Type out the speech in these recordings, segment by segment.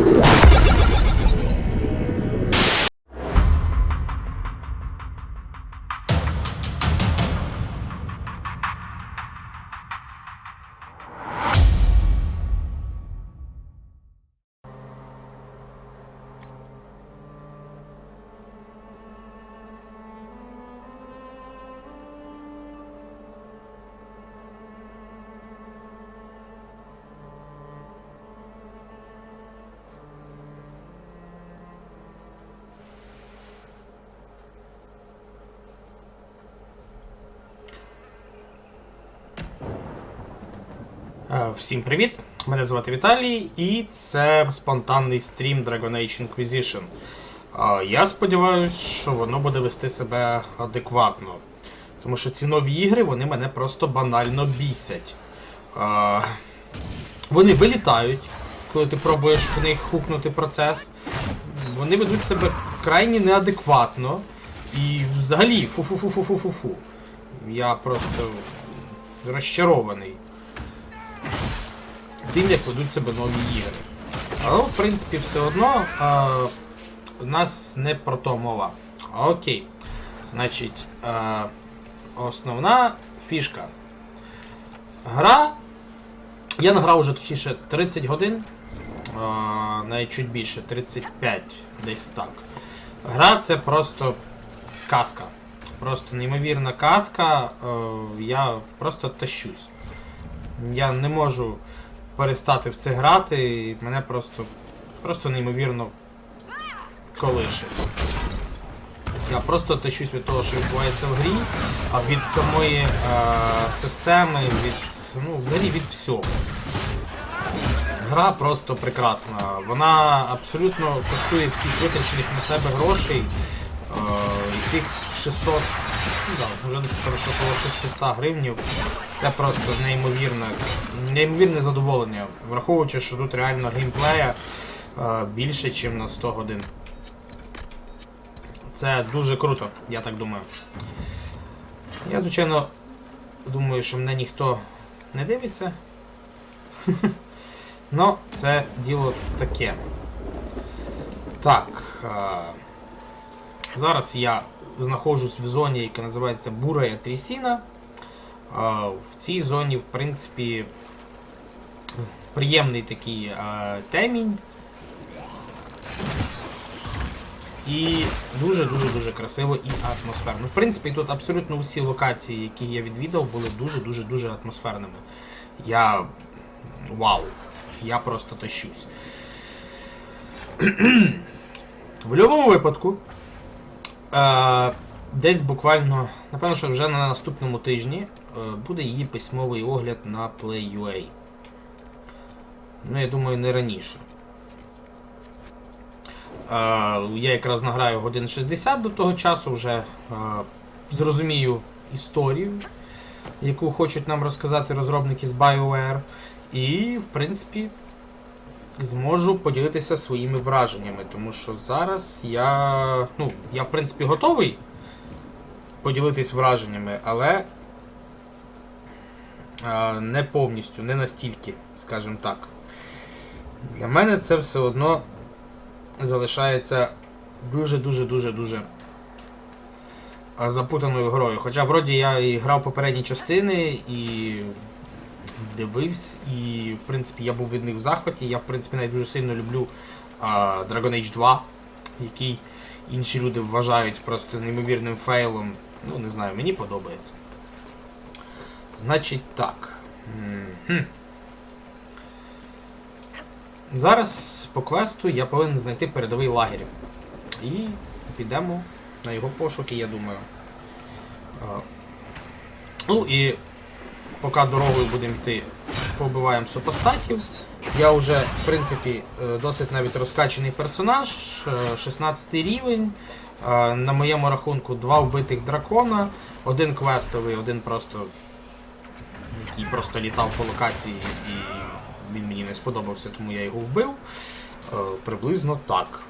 Yeah. Всім привіт! Мене звати Віталій, і це спонтанний стрім Dragon Age Inquisition. Я сподіваюся, що воно буде вести себе адекватно. Тому що ці нові ігри вони мене просто банально бісять. Вони вилітають, коли ти пробуєш в них хукнути процес. Вони ведуть себе крайні неадекватно. І взагалі фу-фу-фу-фу-фу-фу-фу. Я просто розчарований тим, як ведуть себе нові ігри. Але, в принципі, все одно а, у нас не про то мова. Окей. Значить, а, основна фішка. Гра. Я награв уже точніше 30 годин. А, навіть чуть більше, 35, десь так. Гра це просто казка. Просто неймовірна казка. Е, я просто тащусь. Я не можу перестати в це грати, і мене просто просто неймовірно колише. Я просто тащусь від того, що відбувається в грі, а від самої е, системи, від. ну, взагалі від всього. Гра просто прекрасна. Вона абсолютно коштує всіх витрачених на себе грошей. Е, тих 600, ну, да, вже десь коло 600 гривнів. Це просто неймовірне, неймовірне задоволення, враховуючи, що тут реально геймплея е, більше, ніж на 100 годин. Це дуже круто, я так думаю. Я, звичайно, думаю, що мене ніхто не дивиться. Ну, це діло таке. Так. Е, зараз я знаходжусь в зоні, яка називається Бурая Трісіна. В цій зоні, в принципі, приємний такий темінь. І дуже-дуже-дуже красиво і атмосферно. В принципі, тут абсолютно усі локації, які я відвідав, були дуже-дуже-дуже атмосферними. Я. Вау! Я просто тащусь. В будь-якому випадку. Десь буквально, напевно, що вже на наступному тижні е, буде її письмовий огляд на Play.ua. Ну, я думаю, не раніше. Я якраз награю годин 60 до того часу, вже зрозумію історію, яку хочуть нам розказати розробники з BioWare. І, в принципі, зможу поділитися своїми враженнями, тому що зараз я. Ну, я, в принципі, готовий поділитись враженнями, але не повністю, не настільки, скажімо так. Для мене це все одно залишається дуже-дуже-дуже-дуже запутаною грою. Хоча вроді я і грав попередні частини і дивився, і в принципі я був від них в захваті. Я в принципі навіть дуже сильно люблю а, Dragon Age 2, який інші люди вважають просто неймовірним фейлом. Ну, не знаю, мені подобається. Значить так. Мгм. Зараз по квесту я повинен знайти передовий лагерь. І підемо на його пошуки, я думаю. А, Ну і поки дорогою будемо йти, побиваємо супостатів. Я вже, в принципі, е, досить навіть розкачений персонаж, е, 16 рівень. Е, На моєму рахунку два вбитих дракона, один квестовий, один просто. який просто літав по локації і він мені не сподобався, тому я його вбив. Е, Приблизно так.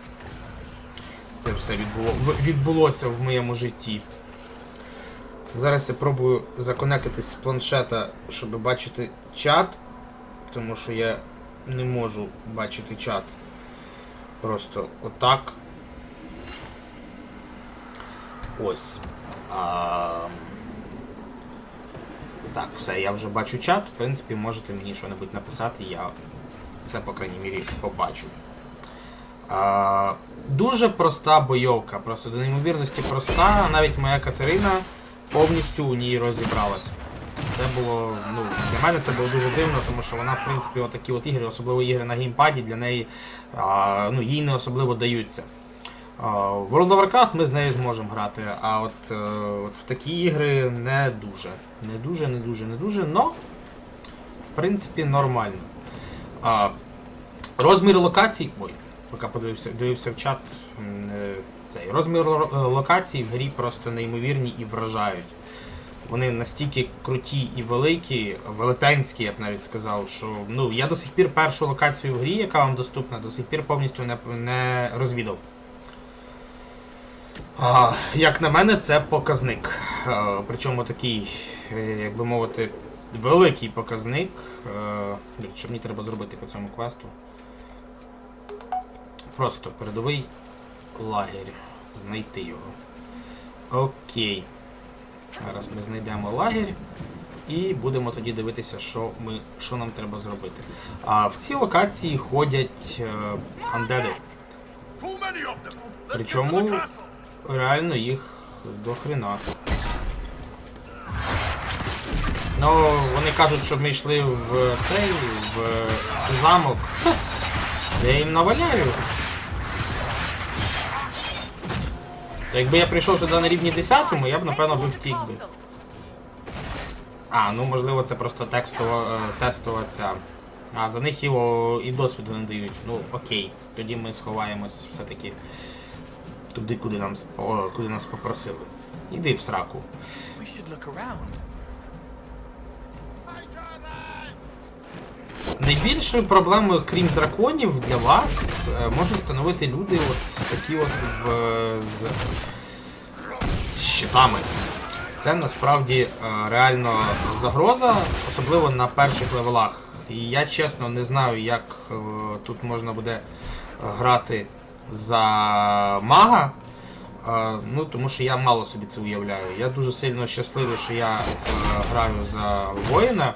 Це все відбуло, відбулося в моєму житті. Зараз я пробую законектитись з планшета, щоб бачити чат, тому що я не можу бачити чат. Просто отак. Ось. А... Так, все, я вже бачу чат. В принципі, можете мені щось написати, я це, по крайній мірі, побачу. А, дуже проста бойовка, просто до неймовірності проста. Навіть моя Катерина повністю у ній розібралась. Це було, ну, для мене це було дуже дивно, тому що вона, в принципі, отакі от ігри, особливо ігри на геймпаді, для неї а, ну, їй не особливо даються. World of Warcraft ми з нею зможемо грати, а от, е, от в такі ігри не дуже. Не дуже, не дуже, не дуже, но в принципі нормально. А, розмір локацій. Ой, поки подивився дивився в чат. Е, Цей розмір е, локацій в грі просто неймовірні і вражають. Вони настільки круті і великі, велетенські, я б навіть сказав, що ну, я до сих пір першу локацію в грі, яка вам доступна, до сих пір повністю не, не розвідав. А, як на мене, це показник. А, причому такий, е, як би мовити, великий показник. Е, блін, Що мені треба зробити по цьому квесту? Просто передовий лагерь. Знайти його. Окей. Зараз ми знайдемо лагерь і будемо тоді дивитися, що, ми, що нам треба зробити. А в цій локації ходять андеди. Причому-. Реально їх до хрена. Ну, вони кажуть, щоб ми йшли в цей, в замок. Я їм наваляю. Якби я прийшов сюди на рівні 10, я б напевно би втік би. А, ну можливо це просто текстова, е, тестова ця. А, за них його і досвіду не дають. Ну окей, тоді ми сховаємось все-таки туди, куди, нам, о, куди нас попросили. Іди в сраку. Найбільшою проблемою, крім драконів, для вас е, можуть становити люди от такі от в, з, щитами. Це насправді е, реально загроза, особливо на перших левелах. І я чесно не знаю, як е, тут можна буде грати за мага. Ну, тому що я мало собі це уявляю. Я дуже сильно щасливий, що я граю за воїна.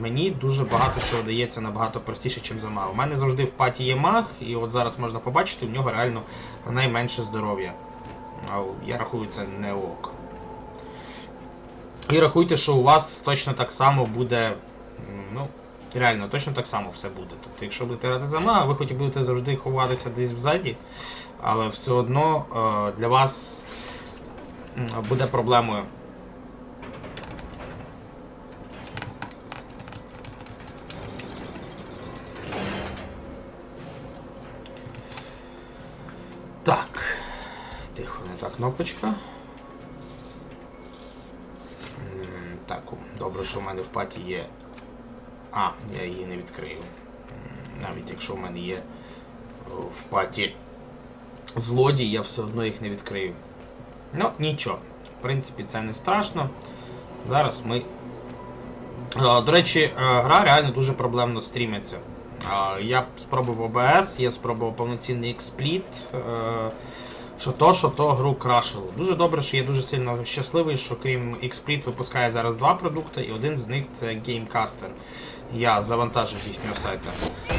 Мені дуже багато чого дається набагато простіше, ніж за мага. У мене завжди в паті є маг, і от зараз можна побачити, у нього реально найменше здоров'я. Я рахую, це не ок. І рахуйте, що у вас точно так само буде. Ну, реально, точно так само все буде. Тобто, якщо будете грати за мага, ви хоч і будете завжди ховатися десь взаді, але все одно е, для вас буде проблемою. Кнопочка. Так, добре, що в мене в паті є. А, я її не відкрию. Навіть якщо в мене є в паті злодій, я все одно їх не відкрию. Ну, нічого. В принципі, це не страшно. Зараз ми. Е, До речі, е, гра реально дуже проблемно стрімиться. Е, Я спробував OBS, я спробував повноцінний XSplit. Що то, що то гру крашило. Дуже добре, що я дуже сильно щасливий, що крім XSplit випускає зараз два продукти, і один з них це Gamecaster. Я завантажив з їхнього сайту е,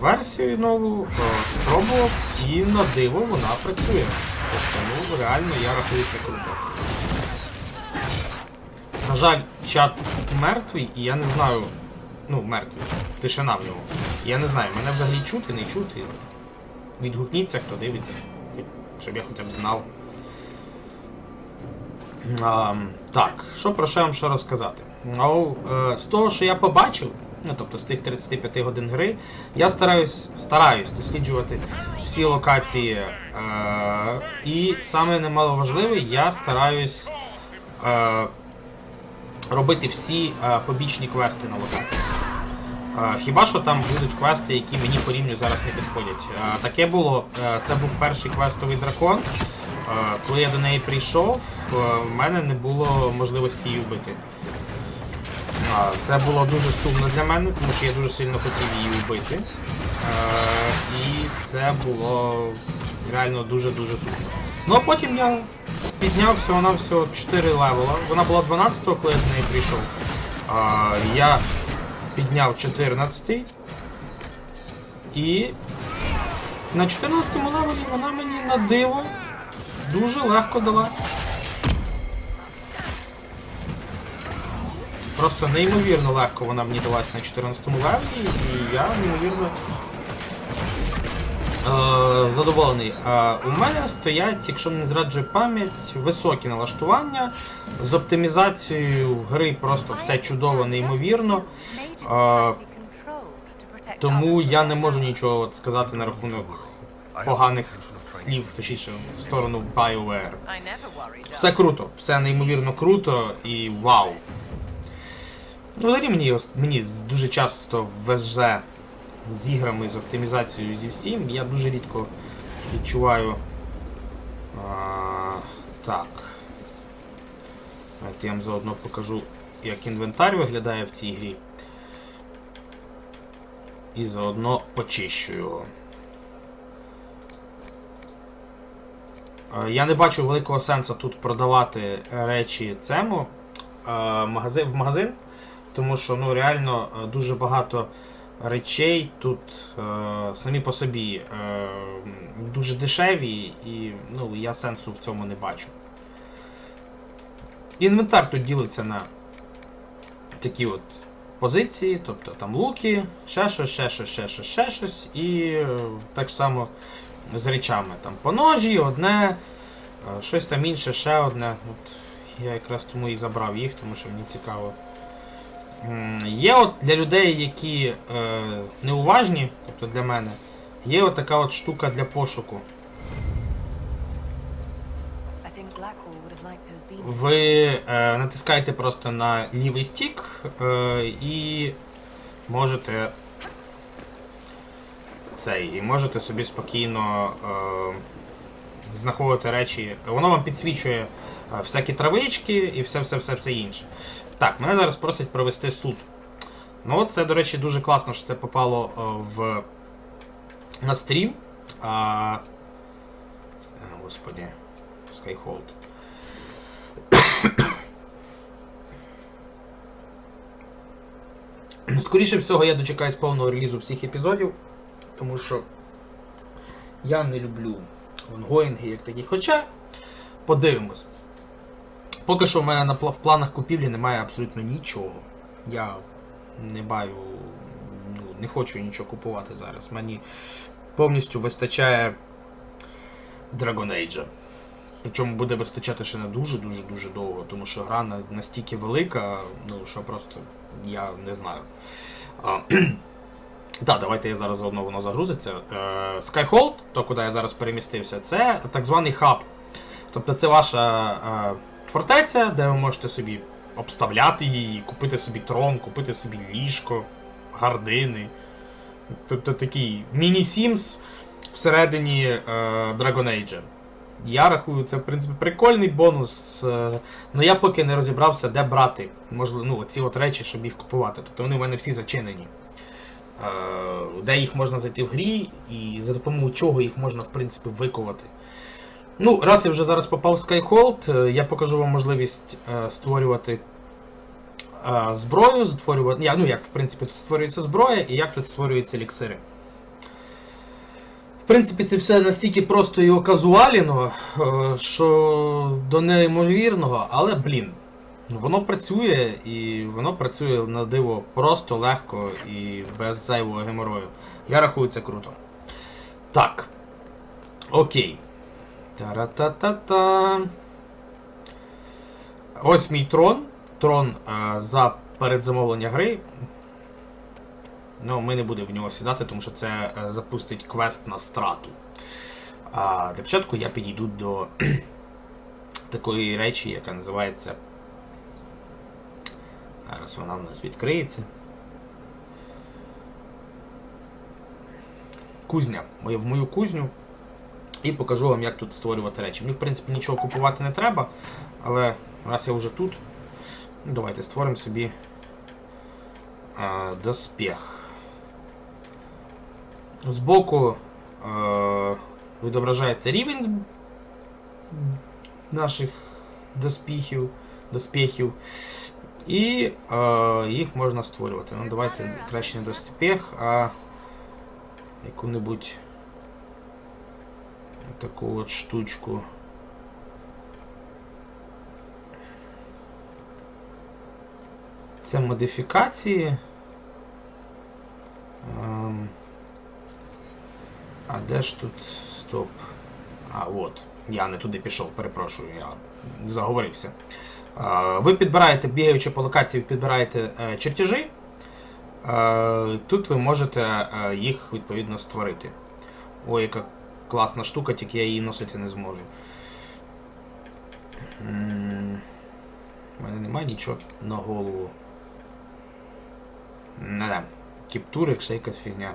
версію нову, е, спробував, і на диво вона працює. Тобто, ну реально я рахую це круто. На жаль, чат мертвий, і я не знаю. Ну, мертвий. Тишина в ньому. Я не знаю, мене взагалі чути, не чути. Відгукніться, хто дивиться. Щоб я хоча б знав. А, так, що про що вам ще розказати? Ну, е, з того, що я побачив, ну тобто з тих 35 годин гри, я стараюсь, стараюсь досліджувати всі локації. Е, і саме немаловажливе, я стараюсь. Е, робити всі е, побічні квести на локації. Хіба що там будуть квести, які мені по рівню зараз не підходять. Таке було, е, це був перший квестовий дракон. Коли я до неї прийшов, е, в мене не було можливості її вбити. Це було дуже сумно для мене, тому що я дуже сильно хотів її вбити. Е, І це було реально дуже-дуже супер. Ну а потім я підняв всього на всього 4 левела. Вона була 12-го, коли я до неї прийшов. Я підняв 14 і на 14-му левелі вона мені на диво дуже легко далася. Просто неймовірно легко вона мені далась на 14-му левелі, і я неймовірно задоволений. Е, у мене стоять, якщо мені зраджує пам'ять, високі налаштування з оптимізацією в гри просто все чудово, неймовірно. Е, тому я не можу нічого сказати на рахунок поганих слів, точніше, в сторону BioWare. Все круто, все неймовірно круто і вау. Ну, взагалі мені, мені дуже часто везе з іграми, з оптимізацією зі всім. Я дуже рідко відчуваю. А, так. Давайте я вам заодно покажу, як інвентар виглядає в цій грі. І заодно почищу його. Е, Я не бачу великого сенсу тут продавати речі цему е, в магазин, тому що ну, реально е, дуже багато речей тут е, самі по собі е, дуже дешеві, і ну, я сенсу в цьому не бачу. Інвентар тут ділиться на такі от позиції, тобто там луки, ще щось, ще щось, ще щось, ще щось, і е, так само з речами. Там по ножі, одне, е, щось там інше, ще одне. От я якраз тому і забрав їх, тому що мені цікаво. Є от для людей, які е, неуважні, тобто для мене, є от така от штука для пошуку. Ви е, натискаєте просто на лівий стік е, і можете цей, і можете собі спокійно е, знаходити речі. Воно вам підсвічує е, всякі травички і все-все-все інше. Так, мене зараз просять провести суд. Ну, це, до речі, дуже класно, що це попало е, в на стрім. А... е, Господі, Skyhold. Скоріше всього, я дочекаюсь повного релізу всіх епізодів, тому що я не люблю онгоїнги як такі. Хоча, подивимось. Поки що в мене в планах купівлі немає абсолютно нічого. Я не баю, ну, не хочу нічого купувати зараз. Мені повністю вистачає Dragon Age. Причому буде вистачати ще не дуже-дуже дуже довго, тому що гра настільки велика, ну що просто я не знаю. А, Так, давайте я зараз заодно воно загрузиться. Е, Skyhold, то куди я зараз перемістився, це так званий хаб. Тобто це ваша е, фортеця, де ви можете собі обставляти її, купити собі трон, купити собі ліжко, гардини. Тобто такий міні-Сімс всередині е, Dragon Age. Я рахую, це в принципі прикольний бонус. е, Ну я поки не розібрався, де брати. Можливо, ну, ці от речі, щоб їх купувати. Тобто вони в мене всі зачинені. Е, Де їх можна зайти в грі, і за допомогою чого їх можна, в принципі, викувати. Ну, раз я вже зараз попав в Skyhold, е, я покажу вам можливість е, створювати е, зброю, створювати. Ну, як в принципі тут створюється зброя і як тут створюються еліксири. В принципі, це все настільки просто і оказуаліно, що до неймовірного, але блін. Воно працює і воно працює на диво просто, легко і без зайвого геморою. Я рахую це круто. Так. Окей. Та-ра-та-та-та. Ось мій трон. Трон е, за передзамовлення гри. Ну, ми не будемо в нього сідати, тому що це е, запустить квест на страту. А для початку я підійду до такої речі, яка називається. Зараз вона в нас відкриється. Кузня. В мою кузню. І покажу вам, як тут створювати речі. Мені, в принципі, нічого купувати не треба, але раз я вже тут, давайте створимо собі доспіх. Збоку е, відображається рівень наших доспіхів, доспіхів. І е, їх можна створювати. Ну, давайте краще не доспіх, а яку-небудь таку от штучку. Це модифікації. Ем, а де ж тут стоп? А, от. Я не туди пішов, перепрошую, я заговорився. Е, Ви підбираєте, бігаючи по локації, підбираєте е, чертежі. Е, Тут ви можете їх відповідно створити. Ой, яка класна штука, тільки я її носити не зможу. У мене немає нічого на голову. Не да. Кіптурик, ще якась фігня.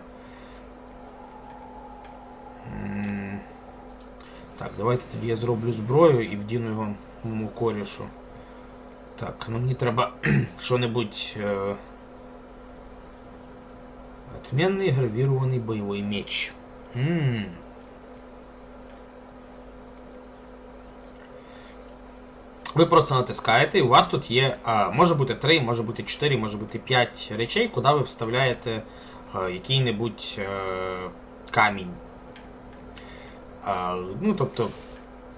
Так, давайте тоді я зроблю зброю і вдіну його моєму корішу. Так, ну мені треба що-небудь. Е... Отменный гравированный боевой меч. М. Ви просто натискаєте, і у вас тут є. А, може бути 3, може бути 4, може бути 5 речей, куди ви вставляєте який-небудь е, камінь. А, ну, тобто,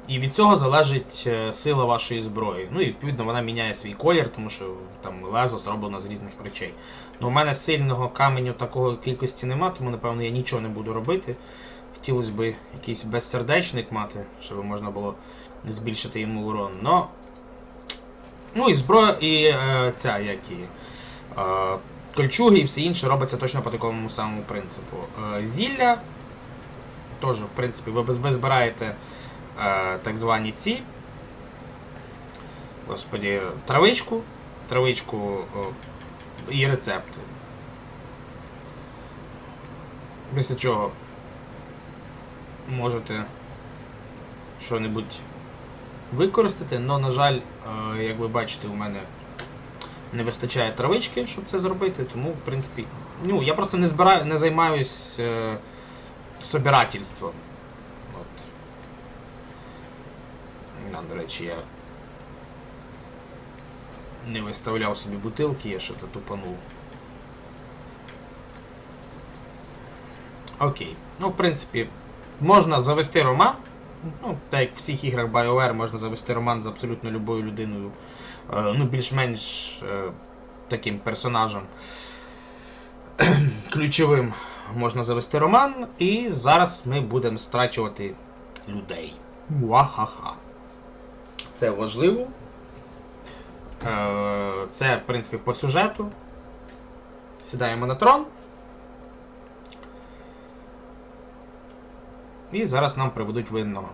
і від цього залежить е, сила вашої зброї. Ну і відповідно вона міняє свій колір, тому що там лезо зроблено з різних речей. Ну, у мене сильного каменю такої кількості нема, тому напевно я нічого не буду робити. Хотілося б якийсь безсердечник мати, щоб можна було збільшити йому урон. Но... Ну і зброя, і е, ця, як і. Е, кольчуги і все інше робиться точно по такому самому принципу. Е, зілля. Теж, в принципі, ви, ви збираєте е, так звані ці. Господі, травичку. Травичку е, і рецепти. Після чого можете що-небудь використати, але, на жаль, е, як ви бачите, у мене не вистачає травички, щоб це зробити, тому, в принципі, ну, я просто не збираю, не займаюсь е, собирательством. От. Да, до речі, я не виставляв собі бутилки, я що-то тупанув. Окей. Ну, в принципі, можна завести роман. Ну, так як в всіх іграх BioWare можна завести роман з абсолютно любою людиною. е, Ну, більш-менш е, таким персонажем ключовим можна завести роман. І зараз ми будемо страчувати людей. Муахаха. Це важливо. Е, Це, в принципі, по сюжету. Сідаємо на трон. І зараз нам приведуть винного.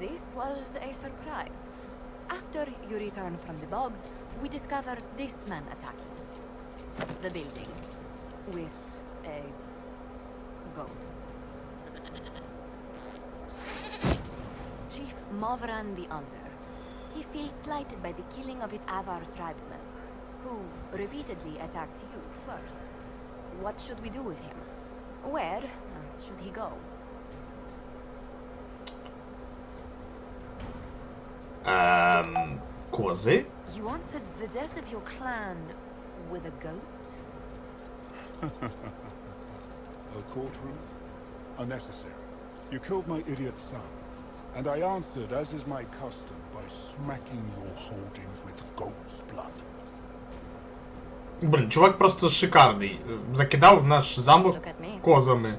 This was a surprise. After you return from the bogs, we discovered this man attacking the building with a goat. Chief Movran the Under. He feels slighted by the killing of his Avar tribesmen, who repeatedly attacked you first. What should we do with him? Where should he go? Um, Quasi? You answered the death of your clan with a goat? a courtroom? Unnecessary. You killed my idiot son, and I answered, as is my custom, by smacking your hoardings with goat's blood. Блін, чувак просто шикарний. Закидав наш замок козами.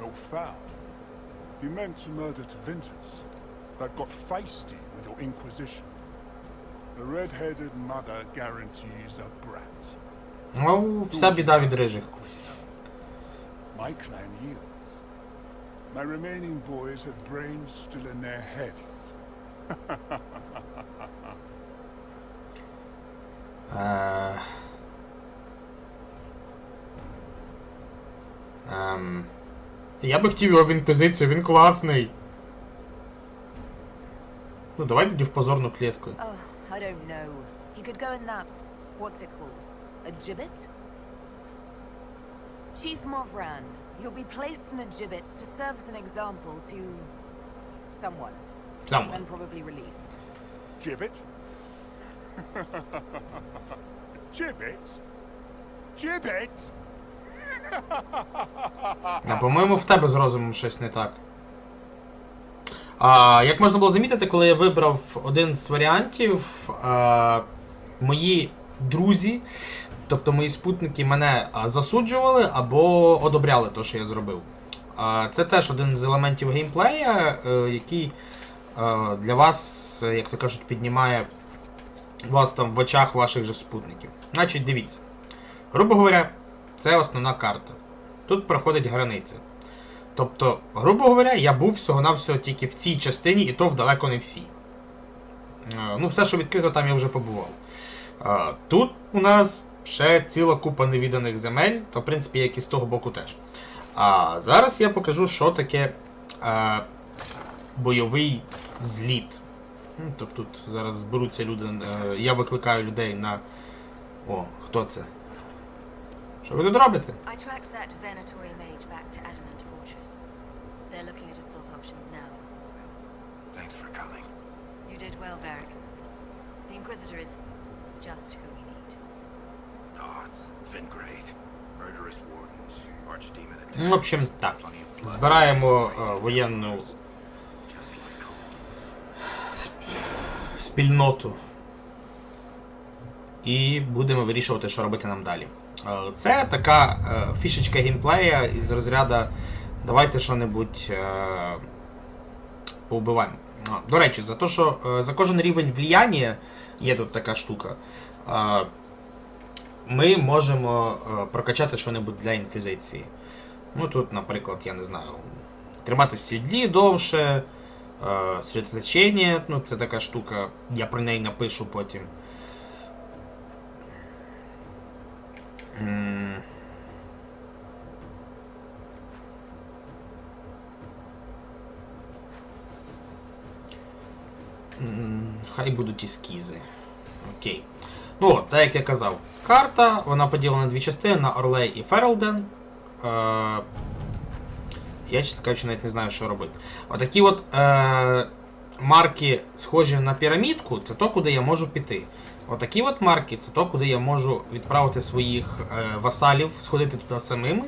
No foul. He meant to murder to Ventus, but got feisty with your inquisition. The red-headed mother guarantees a brat. Ну, вся біда від рижих. My clan yields. My remaining boys have brains still in their heads. Е... Ем... Я би хотів його в інквізицію, він класний. Ну, давай тоді в позорну клітку. Oh, I don't know. He could go in that. What's it called? A gibbet? Chief Movran, you'll be placed in a gibbet to serve as an example to someone, Сам. and probably released. Gibbet? Gibbet? Gibbet? А по-моєму, в тебе з розумом щось не так. А, як можна було замітити, коли я вибрав один з варіантів, а, мої друзі, тобто мої спутники, мене засуджували або одобряли те, що я зробив. А, це теж один з елементів геймплея, е, який е, для вас, е, як то кажуть, піднімає вас там в очах ваших же спутників. Значить, дивіться. Грубо говоря, це основна карта. Тут проходить границя. Тобто, грубо говоря, я був всього-навсього тільки в цій частині, і то вдалеко не всій. Е, Ну, все, що відкрито, там я вже побував. Е, Тут у нас ще ціла купа невіданих земель, то, в принципі, як і з того боку теж. А зараз я покажу, що таке е, бойовий зліт. Ну, Тобто тут зараз зберуться люди. Я викликаю людей на. О, хто це? Що ви тут робите? I tracked that Venatori mage back to Adamant Fortress. They're looking at assault options now. Thanks for coming. You did well, Varric. The Inquisitor is just who we need. Oh, it's, it's been great. Murderous wardens, archdemon Ну, в общем, так. Збираємо е, воєнну спільноту. І будемо вирішувати, що робити нам далі. Е, Це така е, фішечка геймплея із розряду давайте що-небудь е, повбиваємо. До речі, за те, що за кожен рівень влияння є тут така штука. Ми можемо прокачати що-небудь для інквізиції. Ну тут, наприклад, я не знаю, тримати в сідлі довше, світлотечення, ну це така штука, я про неї напишу потім. М. М, Хай будуть ескізи. Окей. Ну, так як я казав, карта, вона поділена на дві частини на Орлей і Ферлден. Е, я, чесно кажучи, навіть не знаю, що робити. Отакі от е, марки, схожі на пірамідку, це то, куди я можу піти. Отакі от марки це то, куди я можу відправити своїх е, васалів, сходити туди самими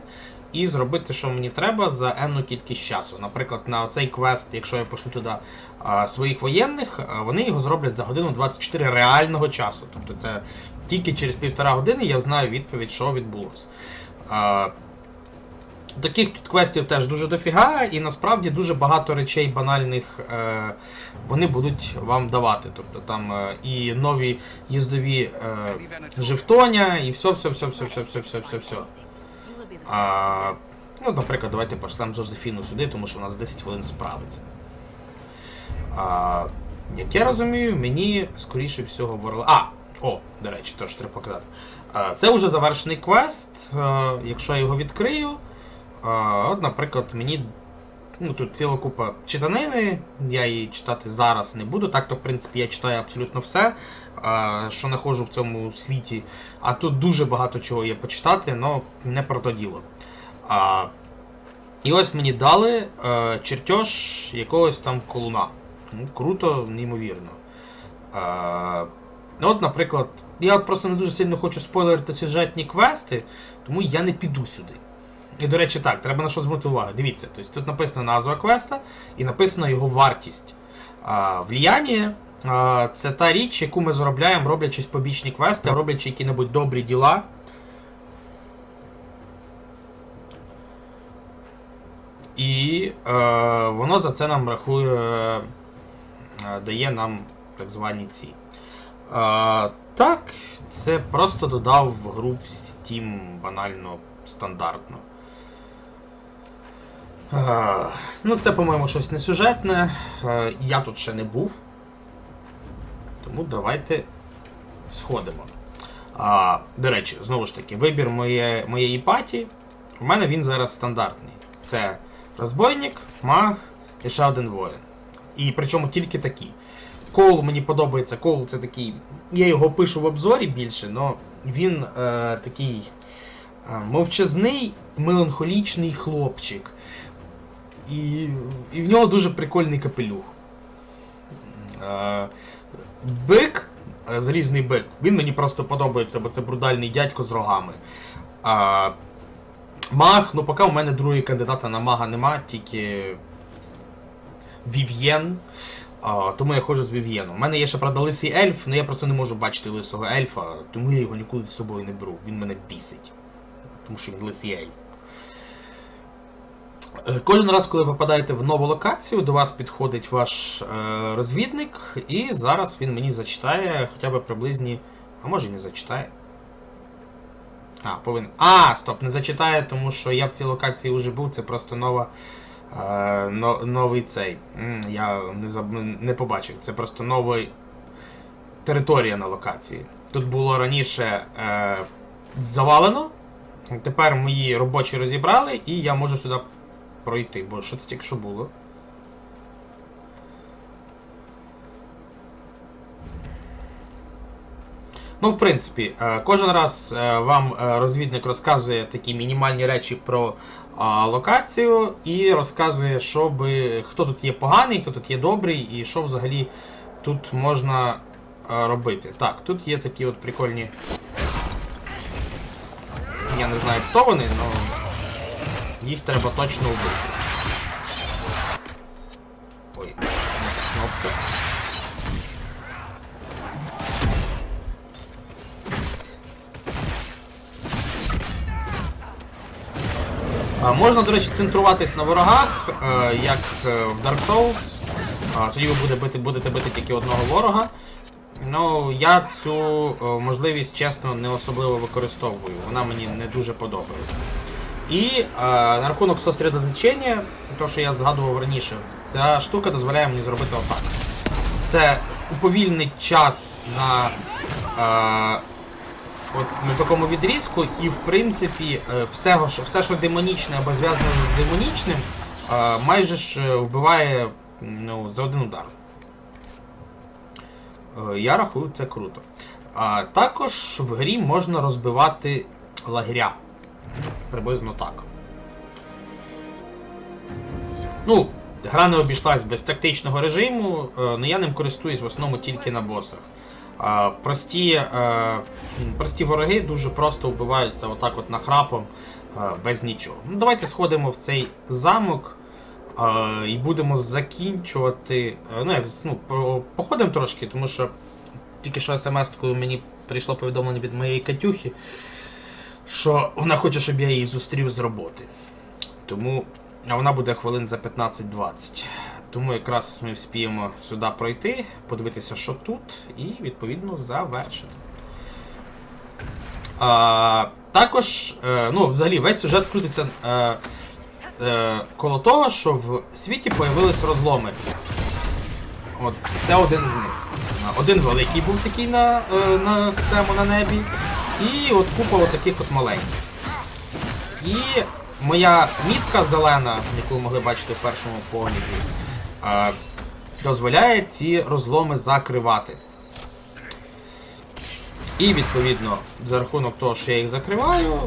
і зробити, що мені треба за енну кількість часу. Наприклад, на цей квест, якщо я пошлю туди своїх воєнних, вони його зроблять за годину 24 реального часу. Тобто це тільки через півтора години я знаю відповідь, що відбулося. Е, Таких тут квестів теж дуже дофіга, і насправді дуже багато речей банальних е, вони будуть вам давати. Тобто там е, і нові їздові е, живтоня, і все, все, все, все, все, все, все, все, все. А, ну, наприклад, давайте пошлемо Жозефіну сюди, тому що у нас 10 хвилин справиться. А, як я розумію, мені скоріше всього ворли. А! О, до речі, теж треба показати. Це вже завершений квест. Якщо я його відкрию. А, от, наприклад, мені. Ну, тут ціла купа читанини, я її читати зараз не буду. Так то, в принципі, я читаю абсолютно все, а, що знаходжу в цьому світі. А тут дуже багато чого є почитати, але не про то діло. А, і ось мені дали е, чертеж якогось там колуна. Ну, круто, неймовірно. Е, ну, от, наприклад, я просто не дуже сильно хочу спойлерити сюжетні квести, тому я не піду сюди. І, до речі, так, треба на що звернути увагу. Дивіться, тобто тут написана назва квеста і написана його вартість. А, влияння а, це та річ, яку ми заробляємо, роблячись побічні квести, роблячи які-небудь добрі діла. І е, воно за це нам рахує, е, дає нам так звані ці. Е, так, це просто додав в гру Steam банально стандартно. Е, ну, це, по-моєму, щось не сюжетне. Е, я тут ще не був. Тому давайте сходимо. До речі, знову ж таки, вибір моє, моєї паті. У мене він зараз стандартний. Це розбойник, маг і ще один воїн. І причому тільки такі. Коул мені подобається. Коул це такий. Я його пишу в обзорі більше, але він е, такий А, Мовчазний, меланхолічний хлопчик. І, і в нього дуже прикольний капелюх. Бик, е, залізний бик, він мені просто подобається, бо це брудальний дядько з рогами. Маг, ну поки у мене другої кандидата на мага нема, тільки Вів'єн. Тому я ходжу з Вів'єном. У мене є ще правда лисий ельф, але я просто не можу бачити лисого ельфа, тому я його нікуди з собою не беру. Він мене бісить. Тому що він лисий ельф. Е, Кожен раз, коли ви попадаєте в нову локацію, до вас підходить ваш е, розвідник, і зараз він мені зачитає хоча б приблизні. А може і не зачитає. А, повинен. А, стоп, не зачитає, тому що я в цій локації вже був, це просто нова. Е, но, новий цей. Я не, заб... не побачив. Це просто нова територія на локації. Тут було раніше е, завалено. Тепер мої робочі розібрали, і я можу сюди пройти, бо що це тільки що було? Ну, в принципі, е, кожен раз е, вам е, розвідник розказує такі мінімальні речі про локацію і розказує, що би, хто тут є поганий, хто тут є добрий і що взагалі тут можна робити. Так, тут є такі от прикольні. Я не знаю, хто вони, але їх треба точно вбити. Ой, кнопка. А, Можна, до речі, центруватись на ворогах, е, як е, в Dark Souls. А, Тоді ви будете бити, будете бити тільки одного ворога. Ну, я цю е, можливість, чесно, не особливо використовую. Вона мені не дуже подобається. І е, на рахунок сосредоточення, то, що я згадував раніше, ця штука дозволяє мені зробити отак. Це уповільнить час на е, от, на такому відрізку, і в принципі е, все, все, що демонічне або зв'язане з демонічним, е, майже ж е, вбиває ну, за один удар. Е, Я рахую це круто. А також в грі можна розбивати лагеря. Приблизно так. Ну, гра не обійшлась без тактичного режиму, е, але я ним користуюсь в основному тільки на босах. Прості, е, прості вороги дуже просто вбиваються отак от нахрапом е, без нічого. Ну, давайте сходимо в цей замок і будемо закінчувати. Ну, як ну, по- походимо трошки, тому що тільки що смс-кою мені прийшло повідомлення від моєї Катюхи, що вона хоче, щоб я її зустрів з роботи. Тому а вона буде хвилин за 15-20. Тому якраз ми вспіємо сюди пройти, подивитися, що тут, і відповідно завершити. А, також, е, ну, взагалі, весь сюжет крутиться е, е, коло того, що в світі появились розломи. От, це один з них. Один великий був такий на, на цьому на небі. І от купа от таких от маленьких. І моя мітка зелена, яку ви могли бачити в першому погляді, дозволяє ці розломи закривати. І відповідно, за рахунок того, що я їх закриваю,